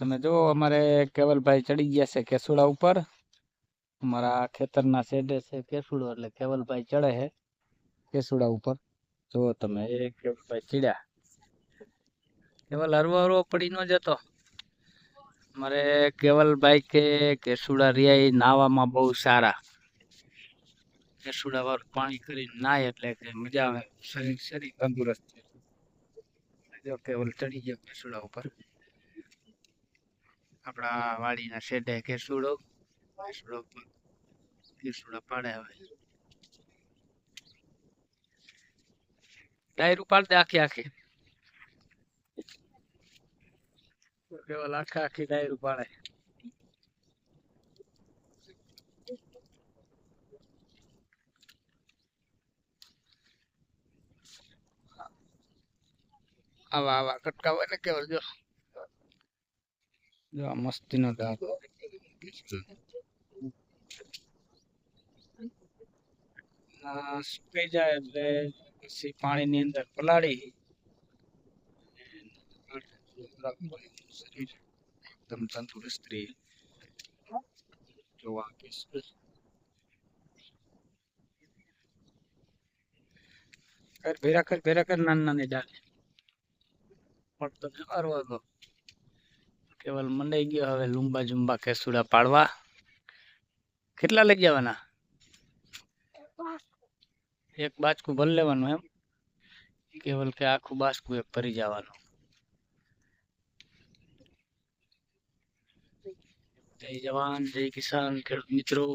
તમે જો અમારે કેવલભાઈ ચડી ગયા છે કેસુડા ઉપર. અમારા ખેતરના શેડે છે કેસુડો, એટલે કેવલભાઈ ચડે છે કેસુડા ઉપર. જો તમે, એ કેવલભાઈ ચડ્યા. કેવલ હરવો હરવો પડી ન જતો. મારે કેવલભાઈ કે કેસુડા રહ્યા એ નાવામાં બહુ સારા. કેસુડા વાળું પાણી કરીને નાય એટલે કે મજા આવે. શરીર શરીર તંદુરસ્ત જો કેવલ ચડી ગયો કેસુડા ઉપર. આપણા વાડીના શેઢે કેસુડો કેસુડો કેસુડા પાડે હવે. ડાયરું પાડ આખી આખી. કેવલ આખા આખી ડાયરું પાડે. આવા આવા કટકાવે ને કેવલ જો. મસ્તીનો આ સુકાઈ જાય એટલે પછી પાણીની અંદર પલાળી શરીર એકદમ તંદુરસ્ત રહે જોવા કર ભેરા કર ભેરા કર નાની નાની ડાલે પડતો ને અરવાનો કેવલ મંડાઈ ગયો હવે લુંબા જુંબા કેસુડા પાડવા કેટલા લઈ જવાના એક બાચકું ભરી લેવાનું એમ કેવલ કે આખું બાચકું એક ભરી જવાનું જય જવાન જય કિસાન ખેડૂત મિત્રો